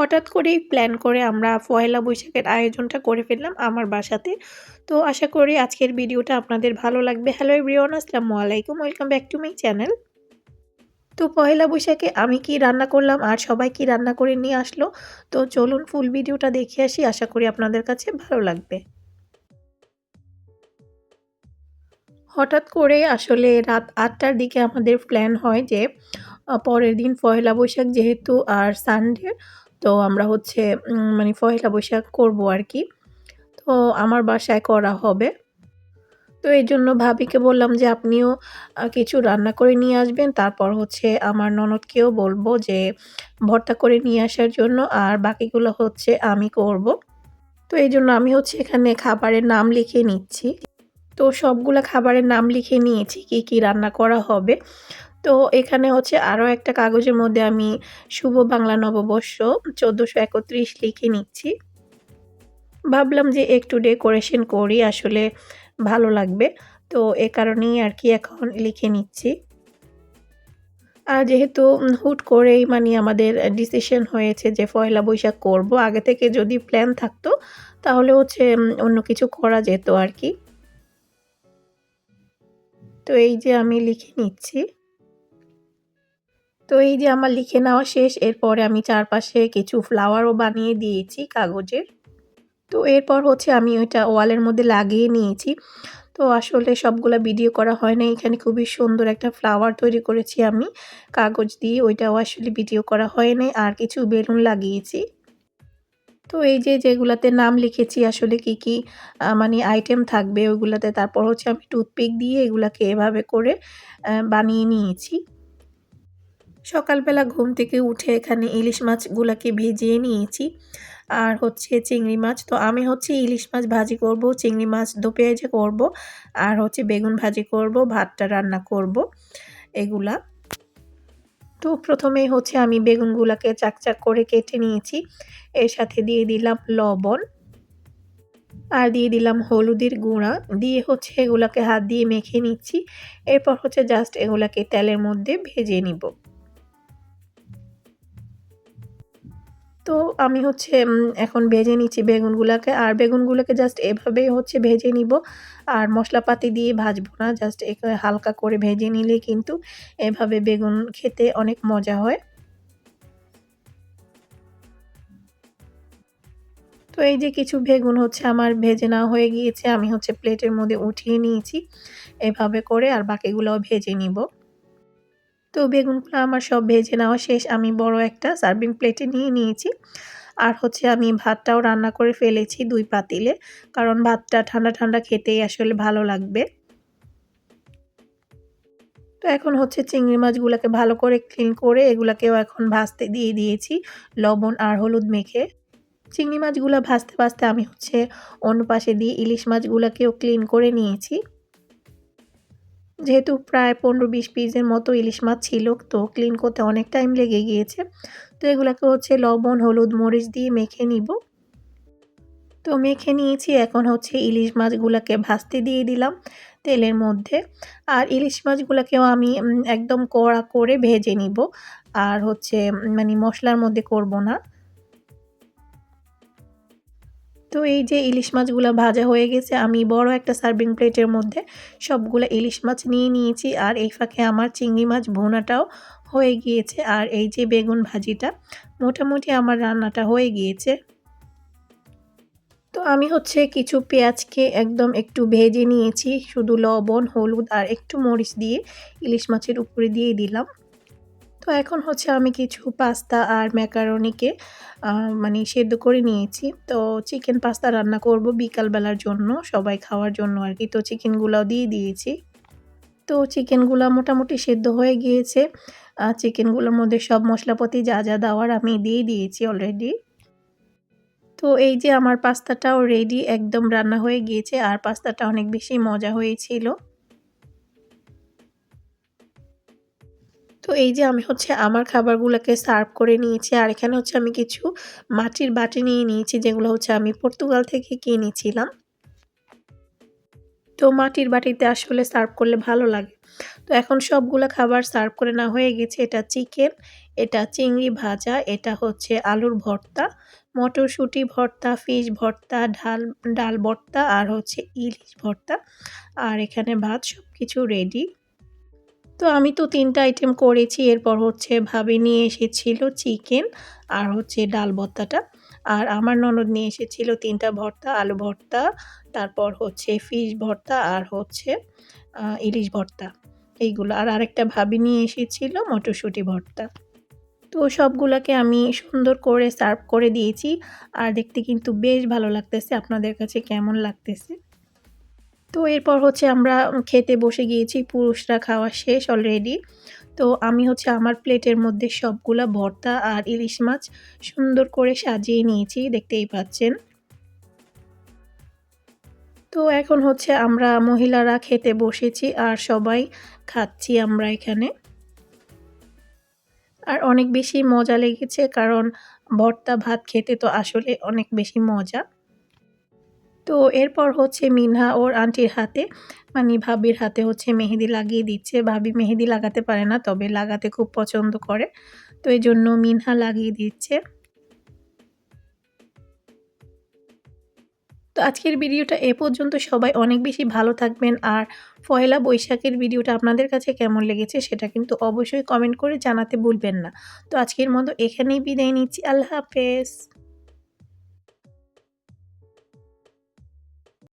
হঠাৎ করেই প্ল্যান করে আমরা পয়লা বৈশাখের আয়োজনটা করে ফেললাম আমার বাসাতে। তো আশা করি আজকের ভিডিওটা আপনাদের ভালো লাগবে। হ্যালো এভরিওয়ান আসসালামু আলাইকুম welcome back to my channel তো পয়লা বৈশাখে আমি কি রান্না করলাম আর সবাই কি রান্না করে নিয়ে আসলো? তো চলুন ফুল ভিডিওটা দেখে আসি, আশা করি আপনাদের কাছে ভালো লাগবে। হঠাৎ করে আসলে রাত আটটার দিকে আমাদের প্ল্যান হয় যে পরের দিন পয়লা বৈশাখ যেহেতু আর সানডে তো আমরা হচ্ছে মানে পয়লা বৈশাখ করব আর কি তো আমার বাসায় করা হবে। তো এই জন্য ভাবিকে বললাম যে আপনিও কিছু রান্না করে নিয়ে আসবেন। তারপর হচ্ছে আমার ননদকেও বলব যে ভর্তা করে নিয়ে আসার জন্য, আর বাকিগুলো হচ্ছে আমি করব। তো এই জন্য আমি হচ্ছে এখানে খাবারের নাম লিখে নিচ্ছি। তো সবগুলো খাবারের নাম লিখে নিয়েছি, কি কি রান্না করা হবে। তো এখানে হচ্ছে আরও একটা কাগজের মধ্যে আমি শুভ বাংলা নববর্ষ চোদ্দোশো একত্রিশ লিখে নিচ্ছি। ভাবলাম যে একটু ডেকোরেশন করি, আসলে ভালো লাগবে। তো এ কারণেই আর কি এখন লিখে নিচ্ছি। আর যেহেতু হুট করেই মানে আমাদের ডিসিশন হয়েছে যে পয়লা বৈশাখ করব, আগে থেকে যদি প্ল্যান থাকতো, তাহলে হচ্ছে অন্য কিছু করা যেত আর কি। তো এই যে আমি লিখে নিচ্ছি। তো এই যে আমার লিখে নেওয়া শেষ, এরপরে আমি চারপাশে কিছু ফ্লাওয়ারও বানিয়ে দিয়েছি কাগজের। তো এরপর হচ্ছে আমি ওইটা ওয়ালের মধ্যে লাগিয়ে নিয়েছি। তো আসলে সবগুলো ভিডিও করা হয় না এখানে খুবই সুন্দর একটা ফ্লাওয়ার তৈরি করেছি আমি। কাগজ দিয়ে ওইটাও আসলে ভিডিও করা হয় নাই, আর কিছু বেলুন লাগিয়েছি। তো এই যে যেগুলাতে নাম লিখেছি আসলে কি কি মানে আইটেম থাকবে ওইগুলাতে, তারপর হচ্ছে আমি টুথপিক দিয়ে এগুলাকে এভাবে করে বানিয়ে নিয়েছি। সকালবেলা ঘুম থেকে উঠে এখানে ইলিশ মাছগুলোকে ভেজিয়ে নিয়েছি। আর হচ্ছে চিংড়ি মাছ। তো আমি হচ্ছে ইলিশ মাছ ভাজি করব, চিংড়ি মাছ দো পেঁয়াজে করব, আর হচ্ছে বেগুন ভাজি করব, ভাতটা রান্না করব, এগুলা। তো প্রথমেই হচ্ছে আমি বেগুনগুলোকে চাকচাক করে কেটে নিয়েছি। এর সাথে দিয়ে দিলাম লবণ। আর দিয়ে দিলাম হলুদের গুঁড়া। দিয়ে হচ্ছে এগুলাকে হাত দিয়ে মেখে নিচ্ছি। এরপর হচ্ছে জাস্ট এগুলাকে তেলের মধ্যে ভেজে নিব। তো আমি হচ্ছে এখন ভেজে নিচ্ছি বেগুনগুলোকে। আর বেগুনগুলোকে জাস্ট এভাবেই হচ্ছে ভেজে নিব। আর মশলাপাতি দিয়ে ভাজবো না জাস্ট হালকা করে ভেজে নিলে কিন্তু এভাবে বেগুন খেতে অনেক মজা হয়। তো এই যে কিছু বেগুন হচ্ছে আমার ভেজে না হয়ে গিয়েছে, আমি হচ্ছে প্লেটের মধ্যে উঠিয়ে নিয়েছি। এভাবে করে আর বাকিগুলোও ভেজে নিব। তো বেগুনগুলো আমার সব ভেজে নেওয়া শেষ। আমি বড় একটা সার্ভিং প্লেটে নিয়ে নিয়েছি। আর হচ্ছে আমি ভাতটাও রান্না করে ফেলেছি দুই পাতিলে। কারণ ভাতটা ঠান্ডা ঠান্ডা খেতেই আসলে ভালো লাগবে। তো এখন হচ্ছে চিংড়ি মাছগুলোকে ভালো করে ক্লিন করে এগুলাকেও এখন ভাজতে দিয়ে দিয়েছি। লবণ আর হলুদ মেখে। চিংড়ি মাছগুলো ভাজতে ভাজতে আমি হচ্ছে অন্য পাশে দিয়ে ইলিশ মাছগুলোকেও ক্লিন করে নিয়েছি। যেহেতু প্রায় পনেরো বিশ পিসের মতো ইলিশ মাছ ছিল, তো ক্লিন করতে অনেক টাইম লেগে গিয়েছে। তো এগুলোকে হচ্ছে লবণ, হলুদ, মরিচ দিয়ে মেখে নিব। তো মেখে নিয়েছি, এখন হচ্ছে ইলিশ মাছগুলোকে ভাজতে দিয়ে দিলাম তেলের মধ্যে। আর ইলিশ মাছগুলোকেও আমি একদম কড়া করে ভেজে নিব। আর হচ্ছে মানে মশলার মধ্যে করব না। তো এই যে ইলিশ মাছগুলো ভাজা হয়ে গেছে, আমি বড় একটা সার্ভিং প্লেটের মধ্যে সবগুলো ইলিশ মাছ নিয়ে নিয়েছি। আর এই ফাঁকে আমার চিংড়ি মাছ ভুনাটাও হয়ে গিয়েছে। আর এই যে বেগুন ভাজিটা, মোটামুটি আমার রান্নাটা হয়ে গিয়েছে। তো আমি হচ্ছে কিছু পেঁয়াজকে একদম একটু ভেজে নিয়েছি, শুধু লবণ, হলুদ আর একটু মরিচ দিয়ে ইলিশ মাছের উপরে দিয়ে দিলাম। তো এখন হচ্ছে আমি কিছু পাস্তা আর ম্যাকারনিকে মানে সেদ্ধ করে নিয়েছি। তো চিকেন পাস্তা রান্না করব বিকালবেলার জন্য, সবাই খাওয়ার জন্য আর কি তো চিকেনগুলাও দিয়ে দিয়েছি। তো চিকেনগুলো মোটামুটি সেদ্ধ হয়ে গিয়েছে। চিকেনগুলোর মধ্যে সব মশলাপাতি যা যা দেওয়ার আমি দিয়ে দিয়েছি অলরেডি তো এই যে আমার পাস্তাটাও রেডি একদম রান্না হয়ে গিয়েছে। আর পাস্তাটা অনেক বেশি মজা হয়েছিল। তো এই যে আমি হচ্ছে আমার খাবারগুলোকে সার্ভ করে নিয়েছি, আর এখানে হচ্ছে আমি কিছু মাটির বাটি নিয়ে নিয়েছি, যেগুলো হচ্ছে আমি পর্তুগাল থেকে কিনেছিলাম। তো মাটির বাটিতে আসলে সার্ভ করলে ভালো লাগে। তো এখন সবগুলো খাবার সার্ভ করে না হয়ে গেছে। এটা চিকেন, এটা চিংড়ি ভাজা, এটা হচ্ছে আলুর ভর্তা, মটরশুঁটি ভর্তা ফিশ ভর্তা ঢাল ডাল ভর্তা, আর হচ্ছে ইলিশ ভর্তা। আর এখানে ভাত সব কিছু রেডি তো আমি তো তিনটা আইটেম করেছি, এরপর হচ্ছে ভাবে নিয়ে এসেছিল চিকেন আর হচ্ছে ডাল ভর্তাটা। আর আমার ননদ নিয়ে এসেছিল তিনটা ভর্তা, আলু ভর্তা, তারপর হচ্ছে ফিশ ভর্তা আর হচ্ছে ইলিশ ভর্তা। এইগুলো। আর আরেকটা ভাবি নিয়ে এসেছিল মটরশুঁটি ভর্তা। তো সবগুলোকে আমি সুন্দর করে সার্ভ করে দিয়েছি। আর দেখতে কিন্তু বেশ ভালো লাগতেছে। আপনাদের কাছে কেমন লাগতেছে? তো এরপর হচ্ছে আমরা খেতে বসে গিয়েছি, পুরুষরা খাওয়া শেষ অলরেডি তো আমি হচ্ছে আমার প্লেটের মধ্যে সবগুলা ভর্তা আর ইলিশ মাছ সুন্দর করে সাজিয়ে নিয়েছি, দেখতেই পাচ্ছেন। তো এখন হচ্ছে আমরা মহিলারা খেতে বসেছি আর সবাই খাচ্ছি আমরা এখানে। আর অনেক বেশি মজা লেগেছে কারণ ভর্তা ভাত খেতে তো আসলে অনেক বেশি মজা। তো এরপর হচ্ছে মিনহা ওর আন্টির হাতে মানে ভাবির হাতে হচ্ছে মেহেদি লাগিয়ে দিচ্ছে। ভাবি মেহেদি লাগাতে পারে না, তবে লাগাতে খুব পছন্দ করে। তো এই জন্য মিনহা লাগিয়ে দিচ্ছে। তো আজকের ভিডিওটা এ পর্যন্ত। সবাই অনেক বেশি ভালো থাকবেন। আর পয়লা বৈশাখের ভিডিওটা আপনাদের কাছে কেমন লেগেছে সেটা কিন্তু অবশ্যই কমেন্ট করে জানাতে ভুলবেন না। তো আজকের মতো এখানেই বিদায় নিচ্ছি। আল্লাহ হাফেজ।